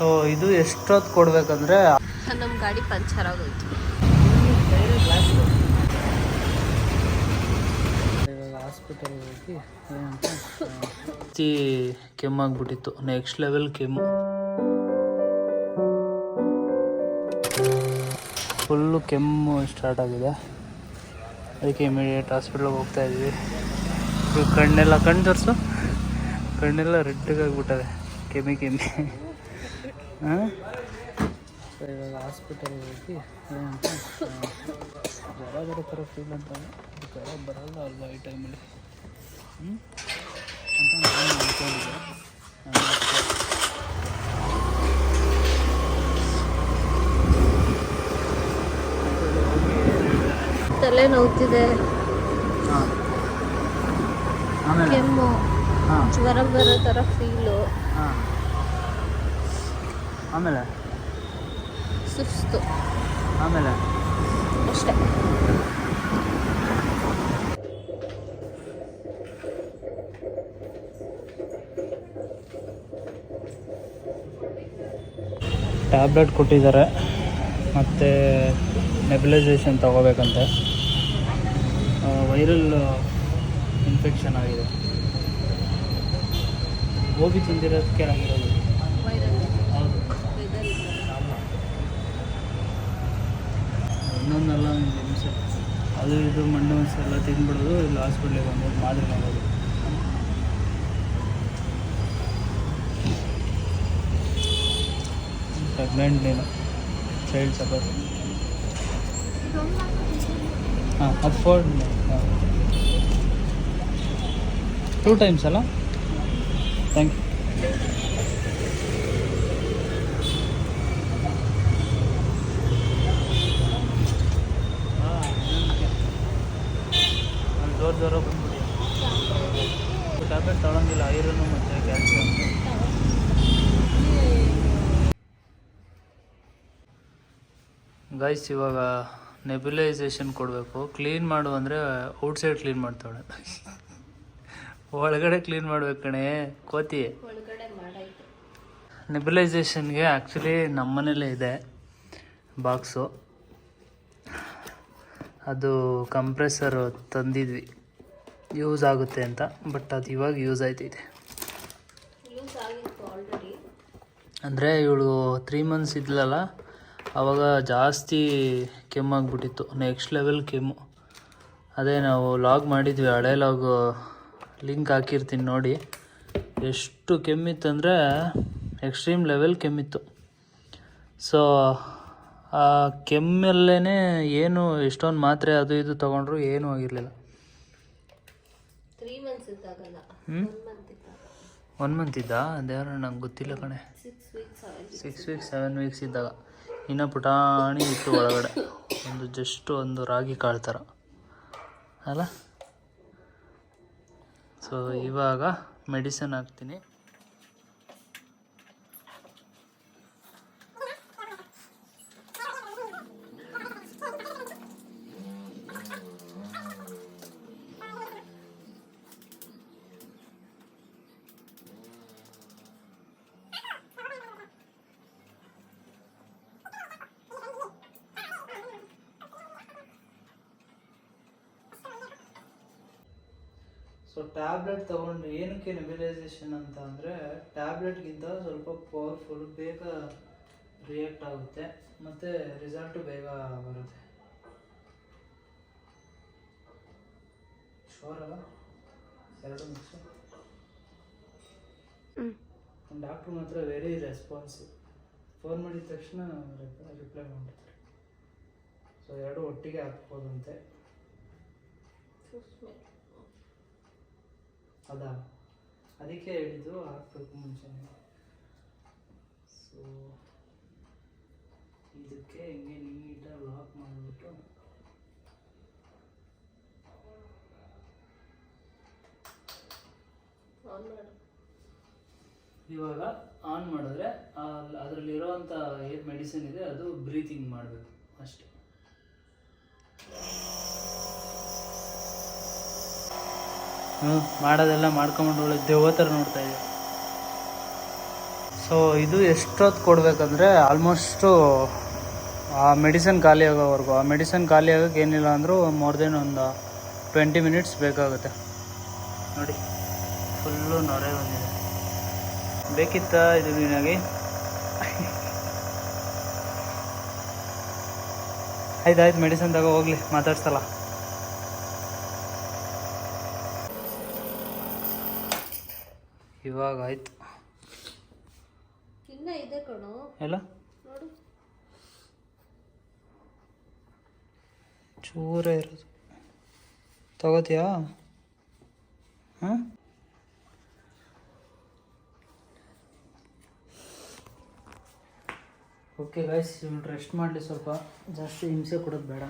So ಇದು ಎಷ್ಟೊತ್ತು ಕೊಡ್ಬೇಕಂದ್ರೆ? ನಮ್ಮ ಗಾಡಿ ಪಂಚರ್ ಆಗೋಯ್ತು. ಹಾಸ್ಪಿಟಲ್ ಹೋಗಿ ಕೆಮ್ಮಾಗ್ಬಿಟ್ಟಿತ್ತು. ನೆಕ್ಸ್ಟ್ ಲೆವೆಲ್ ಕೆಮ್ಮು. ಫುಲ್ಲು ಕೆಮ್ಮು ಸ್ಟಾರ್ಟ್ ಆಗಿದೆ. ಅದಕ್ಕೆ ಇಮಿಡಿಯೇಟ್ ಹಾಸ್ಪಿಟ್ಲಿಗೆ ಹೋಗ್ತಾ ಇದ್ವಿ. ಕಣ್ಣೆಲ್ಲ ಕಣ್ಣು ತೋರಿಸು? ಕಣ್ಣೆಲ್ಲ ರೆಡ್ಡಗಾಗ್ಬಿಟ್ಟದೆ ಕೆಮ್ಮಿ ಕೆಮ್ಮಿ. ಹಾಂ? ಇವಾಗ ಹಾಸ್ಪಿಟಲ್ ಹೋಗಿ ಏನಂತ ಜ್ವರ ಬರೋ ಥರ ಫೀಲ್ ಅಂತ ಜ್ವರ ಬರಲ್ಲ ಅಲ್ವಾ ಈ ಟೈಮಲ್ಲಿ ಹ್ಞೂ ಅಂತ ನಾನು ಅಂದ್ಕೊಂಡಿದ್ದೆ ತಲೆ ನೋವ್ತಿದೆ. ಹಾಂ. ಆಮೇಲೆ? ಕೆಮ್ಮು. ಹಾಂ. ಜ್ವರ ಬರೋ ಥರ ಫೀಲು ಆಮೇಲೆ? ಸುಸ್ತು. ಆಮೇಲೆ? ಅಷ್ಟೇ. ಟ್ಯಾಬ್ಲೆಟ್ ಕೊಟ್ಟಿದ್ದಾರೆ. ಮತ್ತು ನೆಬಿಲೈಸೇಷನ್ ತಗೋಬೇಕಂತೆ. ವೈರಲ್ ಇನ್ಫೆಕ್ಷನ್ ಆಗಿದೆ. ಗೋಬಿ ತಿಂದಿರೋದಕ್ಕೆ ಆಗಿರೋದು ಹೌದು ಇನ್ನೊಂದಲ್ಲ ಒಂದು ಹಿಂಸೆ ಅದು ಇದು ಮಣ್ಣು ಎಲ್ಲ ತಿಂದ್ಬಿಡೋದು ಇಲ್ಲಿ ಹಾಸ್ಪಿಟ್ಲಿಗೆ ಬಂದು ಮಾದರಿ ಮಾಡೋದು ಪ್ರೆಗ್ನೆಂಟ್ ನೀನು ಚೈಲ್ಡ್ ಸಪೋರ್ಟ್ ಹಾಂ ಅಫೋರ್ಡ್ ಟೂ ಟೈಮ್ಸ್ ಅಲ್ಲ? ಥ್ಯಾಂಕ್ ಯು ಜೋರು ಜೋರ ಬಂದ್ಬಿಡಿ. ಟ್ಯಾಬ್ಲೆಟ್ ತಗೊಳಂಗಿಲ್ಲ ಐರನ್ನು ಮತ್ತು ಕ್ಯಾಲ್ಸಿಯಂ ಗೈಸ್ ಇವಾಗ ನೆಬ್ಯುಲೈಸೇಷನ್ ಕೊಡಬೇಕು. ಕ್ಲೀನ್ ಮಾಡು ಅಂದರೆ ಔಟ್ಸೈಡ್ ಕ್ಲೀನ್ ಮಾಡ್ತಾಳೆ ಒಳಗಡೆ ಕ್ಲೀನ್ ಮಾಡ್ಬೇಕು ಕಣೆ ಕೋತಿ. ನೆಬ್ಯುಲೈಸೇಷನ್ಗೆ ಆ್ಯಕ್ಚುಲಿ ನಮ್ಮನೇಲೇ ಇದೆ ಬಾಕ್ಸು ಅದು ಕಂಪ್ರೆಸರ್ ತಂದಿದ್ವಿ. ಯೂಸ್ ಆಗುತ್ತೆ ಅಂತ ಬಟ್ ಅದು ಇವಾಗ ಯೂಸ್ ಆಯ್ತೈತೆ. ಅಂದರೆ ಇವಳು ತ್ರೀ ಮಂತ್ಸ್ ಇದ್ಲಲ್ಲ ಆವಾಗ ಜಾಸ್ತಿ ಕೆಮ್ಮಾಗ್ಬಿಟ್ಟಿತ್ತು ನೆಕ್ಸ್ಟ್ ಲೆವೆಲ್ ಕೆಮ್ಮು. ಅದೇ ನಾವು ಲಾಗ್ ಮಾಡಿದ್ವಿ ಹಳೆ ಲಾಗ್ ಲಿಂಕ್ ಹಾಕಿರ್ತೀನಿ ನೋಡಿ. ಎಷ್ಟು ಕೆಮ್ಮಿತ್ತಂದರೆ ಎಕ್ಸ್ಟ್ರೀಮ್ ಲೆವೆಲ್ ಕೆಮ್ಮಿತ್ತು. ಸೊ ಕೆಮ್ಮಲ್ಲೇ ಏನು ಎಷ್ಟೊಂದು ಮಾತ್ರೆ ಅದು ಇದು ತಗೊಂಡ್ರು ಏನೂ ಆಗಿರಲಿಲ್ಲ. ಒನ್ ಮಂತ್ ಇದ್ದ? ದೇವ್ರ ನಂಗೆ ಗೊತ್ತಿಲ್ಲ ಕಣೆ. ಸಿಕ್ಸ್ ವೀಕ್ಸ್ ಸೆವೆನ್ ವೀಕ್ಸ್ ಇದ್ದಾಗ. ಇನ್ನ ಪುಟಾಣಿ ಇತ್ತು ಒಳಗಡೆ. ಒಂದು ಜಸ್ಟ್ ಒಂದು ರಾಗಿ ಕಾಳು ಥರ ಅಲ್ಲ? ಸೊ ಇವಾಗ ಮೆಡಿಸಿನ್ ಹಾಕ್ತೀನಿ. ಸೊ ಟ್ಯಾಬ್ಲೆಟ್ ತಗೊಂಡು ಏನಕ್ಕೆ ನೆಬಿಲೈಸೇಷನ್ ಅಂತ ಅಂದರೆ ಟ್ಯಾಬ್ಲೆಟ್ಗಿಂತ ಸ್ವಲ್ಪ ಪವರ್ಫುಲ್ ಬೇಗ ರಿಯಾಕ್ಟ್ ಆಗುತ್ತೆ ಮತ್ತು ರಿಸಲ್ಟು ಬೇಗ ಬರುತ್ತೆ. ಶೋರಲ್ಲ ಎರಡು ನಿಮಿಷ. ಡಾಕ್ಟ್ರು ಮಾತ್ರ ವೆರಿ ರೆಸ್ಪಾನ್ಸಿವ್ ಫೋನ್ ಮಾಡಿದ ತಕ್ಷಣ ರಿಪ್ಲೈ ಮಾಡ್ತಾರೆ. ಸೊ ಎರಡು ಒಟ್ಟಿಗೆ ಹಾಕ್ಬೋದಂತೆ. ಅದಾ. ಅದಕ್ಕೆ ಹೇಳಿದ್ದು ಹಾಕ್ಬೇಕು ಮುಂಚೆನೆ. ಸೊ ಇದಕ್ಕೆ ಹಿಂಗೆ ನೀಟಾಗಿ ಲಾಕ್ ಮಾಡಿಬಿಟ್ಟು. ಇವಾಗ ಆನ್ ಮಾಡಿದ್ರೆ ಅದರಲ್ಲಿ ಇರೋವಂಥ ಏನು ಮೆಡಿಸಿನ್ ಇದೆ ಅದು ಬ್ರೀತಿಂಗ್ ಮಾಡಬೇಕು ಅಷ್ಟೇ. ಹ್ಞೂ ಮಾಡೋದೆಲ್ಲ ಮಾಡ್ಕೊಂಡು ಒಳ್ಳೆ ಥರ ನೋಡ್ತಾ ಇದೆ ಸೊ ಇದು ಎಷ್ಟೊತ್ತು ಕೊಡಬೇಕಂದ್ರೆ ಆಲ್ಮೋಸ್ಟು ಆ ಮೆಡಿಸನ್ ಖಾಲಿ ಆಗೋವರೆಗೂ, ಆ ಮೆಡಿಸನ್ ಖಾಲಿ ಆಗೋಕೆ ಏನಿಲ್ಲ ಅಂದರೂ ಮೋರ್ ದೆನ್ ಒಂದು ಟ್ವೆಂಟಿ ಮಿನಿಟ್ಸ್ ಬೇಕಾಗುತ್ತೆ. ನೋಡಿ ಫುಲ್ಲು ನೊರೆ ಬಂದಿದೆ. ಬೇಕಿತ್ತ ಇದು ನಿನಗೆ? ಆಯ್ತು ಆಯ್ತು ಮೆಡಿಸನ್ ತಗೋ, ಹೋಗ್ಲಿ, ಮಾತಾಡ್ಸಲ್ಲ. ಇವಾಗ ಆಯ್ತು ಇನ್ನ ಇದೆ ಕಣೋ. ಎಲ್ಲ? ನೋಡು. ಚೂರೇ ಇರೋದು. ತಗೋತೀಯಾ? ಹಾಂ ಓಕೆ ಗಾಯ್ಸ್ ಇವ್ನು ರೆಸ್ಟ್ ಮಾಡಲಿ ಸ್ವಲ್ಪ. ಜಾಸ್ತಿ ಹಿಂಸೆ ಕೊಡೋದು ಬೇಡ.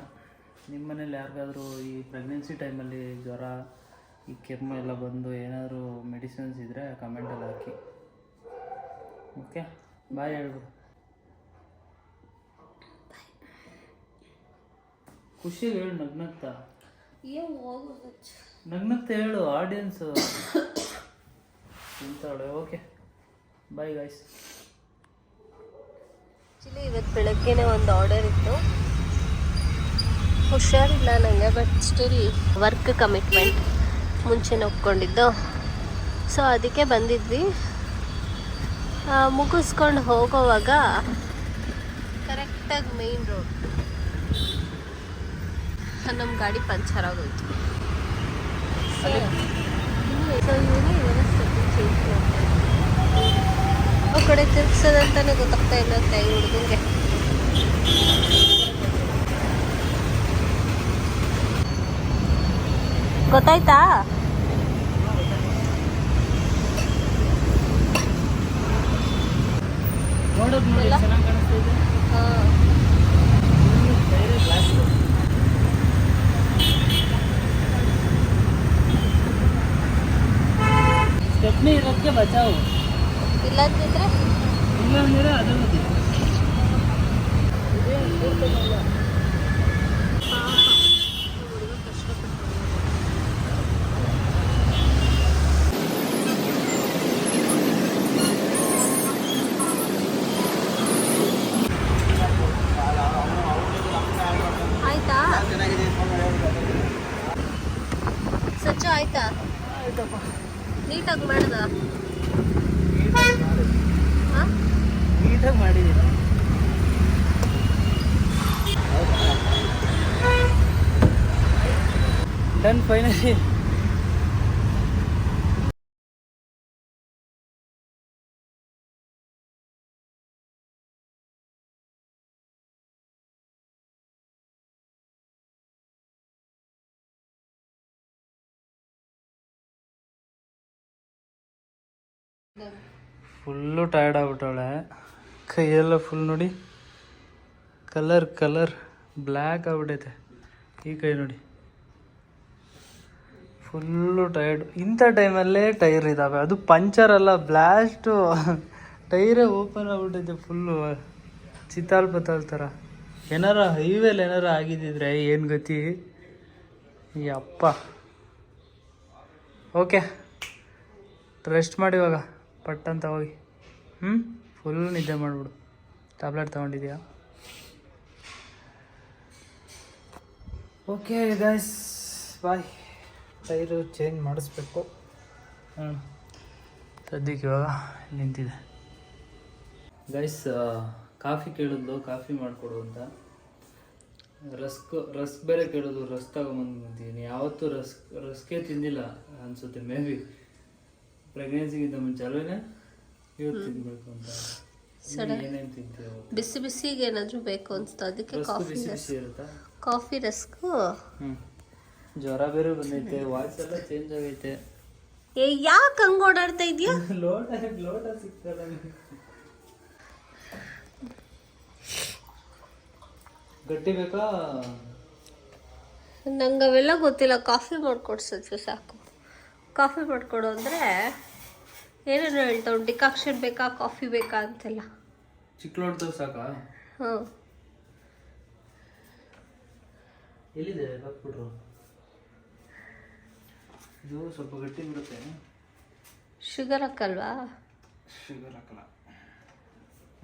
ನಿಮ್ಮ ಮನೇಲಿ ಯಾರಿಗಾದರೂ ಈ ಪ್ರೆಗ್ನೆನ್ಸಿ ಟೈಮಲ್ಲಿ ಜ್ವರ ಈ ಕೆಮ್ಮು ಎಲ್ಲ ಬಂದು ಏನಾದರೂ ಮೆಡಿಸಿನ್ಸ್ ಇದ್ದರೆ ಕಮೆಂಟಲ್ಲಿ ಹಾಕಿ. ಓಕೆ ಬಾಯ್ ಹೇಳ್ಬಿಡು. ಖುಷಿಗೆ ಹೇಳು ನಗ್ನಗ್ತಾ? ನಗ್ನತ್ತ ಹೋಗು ನಗ್ನಗ್ತಾ ಹೇಳು ಆಡಿಯನ್ಸು ತಿಂತಾಳೆ ಓಕೆ ಬಾಯ್ ಗಾಯ್ಸ್ ಆ್ಯಕ್ಚುಲಿ ಇವತ್ತು ಬೆಳಗ್ಗೆನೆ ಒಂದು ಆರ್ಡರ್ ಇತ್ತು. ಹುಷಾರಿಲ್ಲ ನನಗೆ ಬಟ್ ಸ್ಟಿಲ್ ವರ್ಕ್ ಕಮಿಟ್ಮೆಂಟ್ ಮುಂಚೆನೇ ಒಪ್ಕೊಂಡಿದ್ದು ಸೊ ಅದಕ್ಕೆ ಬಂದಿದ್ವಿ. ಮುಗಿಸ್ಕೊಂಡು ಹೋಗೋವಾಗ ಕರೆಕ್ಟಾಗಿ ಮೇನ್ ರೋಡ್ ನಮ್ಮ ಗಾಡಿ ಪಂಚರ್ ಆಗೋಯ್ತು. ಆ ಕಡೆ ತಿರ್ಗ್ಸೋದಂತಾನೆ ಗೊತ್ತಾಗ್ತಾ ಇಲ್ಲ, ಕೈ ಹುಡುಗಂಗೆ ಗೊತ್ತಾಯ್ತಾ ನೋಡೋದು ನೋಡಿ ಎಲ್ಲ? ಚೆನ್ನಾಗಿ ಕಾಣಿಸ್ತಾ ಇದೆ ಹಾ ಬೇರೆ ಗ್ಲಾಸ್ ಸ್ಟೆಪ್ನಿ ಇರೋದಕ್ಕೆ ಬಚಾವು ಇಲ್ಲ. ಅಂತಿದ್ರೆ ಇಲ್ಲ ಅಂದ್ರೆ ಅದು ಇದೆ. ಆಯ್ತಾ ಸಚ್ಚು ಆಯ್ತಾ ನೀಟಾಗಿ ಮಾಡ್ದ ಹಾ ನೀಟಾಗಿ ಮಾಡಿದ್ದೀನಿ ಡನ್ ಫೈನಲಿ. ಫುಲ್ಲು ಟಯರ್ಡ್ ಆಗ್ಬಿಟ್ಟವಳೆ. ಕೈಯೆಲ್ಲ ಫುಲ್ ನೋಡಿ. ಕಲರ್ ಕಲರ್ ಬ್ಲ್ಯಾಕ್ ಆಗ್ಬಿಟ್ಟೈತೆ. ಈ ಕೈ ನೋಡಿ. ಫುಲ್ಲು ಟೈರ್ಡ್ ಇಂಥ ಟೈಮಲ್ಲೇ ಟೈರ್ ಇದ್ದಾವೆ ಅದು ಪಂಚರ್ ಅಲ್ಲ ಬ್ಲಾಸ್ಟು ಟೈರೇ ಓಪನ್ ಆಗ್ಬಿಟ್ಟೈತೆ ಫುಲ್ಲು ಚಿತ್ತಾಲ್ ಪತ್ತಾಲ್ ಥರ. ಏನಾರ ಹೈವೇಲಿ ಏನಾರ ಆಗಿದ್ದಿದ್ರೆ ಏನು ಗತಿ? ಯಪ್ಪ. ಓಕೆ ರೆಸ್ಟ್ ಮಾಡಿ ಇವಾಗ. ಪಟ್ಟಂತ ಹೋಗಿ. ಹ್ಞೂ ಫುಲ್ ನಿದ್ದೆ ಮಾಡಿಬಿಡು. Tablet ತೊಗೊಂಡಿದ್ಯಾ? Okay guys bye tyre change ಮಾಡಿಸ್ಬೇಕು. ಹಾಂ ಸದ್ಯಕ್ಕೆ ಇವಾಗ ನಿಂತಿದೆ. ಗೈಸ್ ಕಾಫಿ ಕೇಳಿದ್ಲು, ಕಾಫಿ ಮಾಡಿಕೊಡು ಅಂತ. ರಸ್ಕ್ ರಸ್ಕ್ ಬೇರೆ ಕೇಳೋದು ರಸ್ಕ್ ತಗೊಂಬಂದಿದ್ದೀನಿ ಯಾವತ್ತೂ ರಸ್ಕ್, ರಸ್ಕೇ ತಿಂದಿಲ್ಲ ಅನ್ಸುತ್ತೆ ಮೇ ಬಿ ಪ್ರೆಗ್ನೆನ್ಸಿಗಿಂತ ಮುಂಚೆ, ಅಲ್ವೇನೆ? ಇವತ್ತು ತಿನ್ಬೇಕು ಅಂತ. ಏನೇನು ತಿಂತೀವಿ ಬಿಸಿ ಬಿಸಿಗೆ ಏನಾದರೂ ಬೇಕು ಅನ್ಸ್ತು ಅದಕ್ಕೆ ರಸ್ಕ್ ಕಾಫಿ ಬಿಸಿ ಬಿಸಿ ಇರುತ್ತಾ? Coffee rusk. ಹ್ಞೂ ಜ್ವರ ಬೇರೆ ಬಂದೈತೆ ವಾಯ್ಸ್ ಎಲ್ಲ ಚೇಂಜ್ ಆಗೈತೆ. ಏ ಯಾಕೆ ಹಂಗೆ ಓಡಾಡ್ತಾ ಇದೆಯಾ? ಲೋಟ ಲೋಟ ಸಿಗ್ತಲ್ಲ ಗಟ್ಟಿ ಬೇಕಾ? ನಂಗೆ ಅವೆಲ್ಲ ಗೊತ್ತಿಲ್ಲ ಕಾಫಿ ಮಾಡ್ಕೊಡ್ಸಿದ್ರು ಸಾಕು. ಕಾಫಿ ಮಾಡ್ಕೊಡು ಅಂದರೆ ಏನೇನೋ ಹೇಳ್ತಾವ್ ಡಿಕಾಕ್ಷನ್ ಬೇಕಾ ಕಾಫಿ ಬೇಕಾ ಅಂತೆಲ್ಲ. ಚಿಕ್ಕ ಲೋಟ ಸಾಕಾ ಹಾಂ. ಎಲ್ಲಿದೆ? ಹಾಕ್ಬಿಟ್ರು. ಇದು ಸ್ವಲ್ಪ ಗಟ್ಟಿ ಬಿಡುತ್ತೆ ಶುಗರ್ ಹಾಕಲ್ವಾ? ಶುಗರ್ ಹಾಕಲ್ಲ.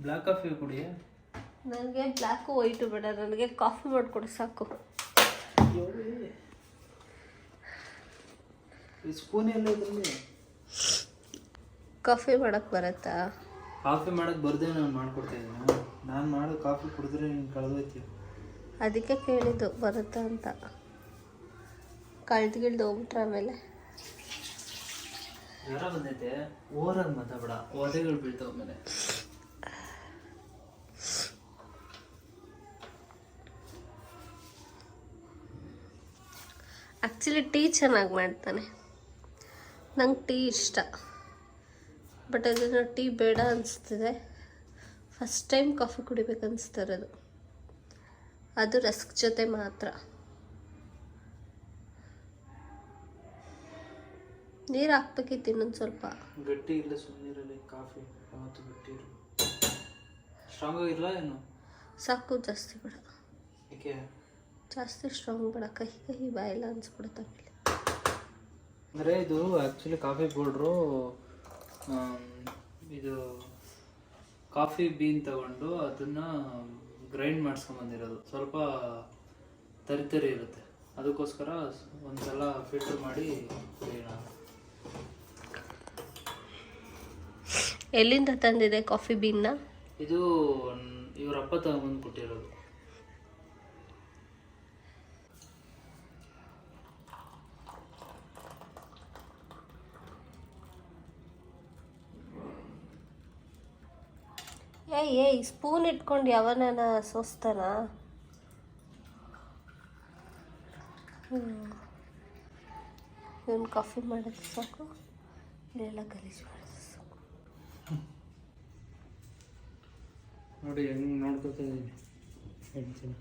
ಬ್ಲ್ಯಾಕ್ ಕಾಫಿ ಕುಡಿ. ನನಗೆ ಬ್ಲ್ಯಾಕು ವೈಟು ಬೇಡ. ನನಗೆ ಕಾಫಿ ಮಾಡಿಕೊಡು ಸಾಕು. ಸ್ಪೂನ್ ಎಲ್ಲ ಇದರಲ್ಲಿ ಕಾಫಿ ಮಾಡಕ್ ಬರುತ್ತಾ? ಕಾಫಿ ಮಾಡಕ್ ಬರ್ದೇ ನಾನು ಮಾಡ್ಕೊಡ್ತಾ ಇದ್ದೀನಿ. ನಾನು ಮಾಡೋ ಕಾಫಿ ಕುಡಿದ್ರೆ ನೀನು ಕಳೆದೋಯ್ತೀವಿ ಅದಕ್ಕೆ ಕೇಳಿದ್ದು ಬರುತ್ತಾ ಅಂತ. ಕಳ್ದು ಗಿಳ್ದು ಹೋಗ್ಬಿಟ್ರೆ ಆಮೇಲೆ. ಜ್ವರ ಬಂದೈತೆ? ಓರಾಗ ಮಾತಾಡ ಒದೆಗಳು ಬೀಳ್ತಾವ ಮೇಲೆ ಆ್ಯಕ್ಚುಲಿ ಟೀ ಚೆನ್ನಾಗಿ ಮಾಡ್ತಾನೆ. ನಂಗೆ ಟೀ ಇಷ್ಟ. ಬಟ್ ಅದನ್ನು ಟೀ ಬೇಡ ಅನಿಸ್ತಿದೆ. ಫಸ್ಟ್ ಟೈಮ್ ಕಾಫಿ ಕುಡಿಬೇಕು ಅನಿಸ್ತಾ ಇರೋದು. ಅದು ರಸ್ಕ್ ಜೊತೆ ಮಾತ್ರ. ನೀರು ಹಾಕ್ಬೇಕಿತ್ತು ಇನ್ನೊಂದು ಸ್ವಲ್ಪ. ಗಟ್ಟಿ ಇಲ್ಲ ಸುಮ್ಮನಿರಲಿ ಕಾಫಿ ಗಟ್ಟಿ ಇರು ಸ್ಟ್ರಾಂಗ್ ಆಗಿರಲ್ಲ ಏನು? ಸಾಕು ಜಾಸ್ತಿ ಬೇಡ. ಏಕೆ? ಜಾಸ್ತಿ ಸ್ಟ್ರಾಂಗ್ ಬೇಡ. ಕಹಿ ಕಹಿ ಬಾಯಿಲ್ಲ ಅನ್ಸ್ಬಿಡುತ್ತೆ ಆಮೇಲೆ. ಅಂದರೆ ಇದು ಆ್ಯಕ್ಚುಲಿ ಕಾಫಿ ಪೌಡ್ರು ಇದು ಕಾಫಿ ಬೀನ್ ತಗೊಂಡು ಅದನ್ನು ಗ್ರೈಂಡ್ ಮಾಡಿಸ್ಕೊಂಬಂದಿರೋದು ಸ್ವಲ್ಪ ತರಿ ತರಿ ಇರುತ್ತೆ. ಅದಕ್ಕೋಸ್ಕರ ಒಂದ್ಸಲ ಫಿಲ್ಟರ್ ಮಾಡಿ ಎಲ್ಲಿಂದ ತಂದಿದೆ ಕಾಫಿ ಬೀನ್ನ? ಇದು ಇವರಪ್ಪ ಅಪ್ಪ ತಗೊಂಬಂದು ಕೊಟ್ಟಿರೋದು. ಏಯ್ ಏಯ್ ಸ್ಪೂನ್ ಇಟ್ಕೊಂಡು ಯಾವನ ಸೋಸ್ತಾನ? ಇವನು ಕಾಫಿ ಮಾಡೋದು ಸಾಕು, ಇಲ್ಲೆಲ್ಲ ಗಲೀಜು ಮಾಡೋದು ಸಾಕು. ನೋಡಿ, ಹೆಂಗೆ ನೋಡ್ಕೊತಾ ಇದ್ದೀನಿ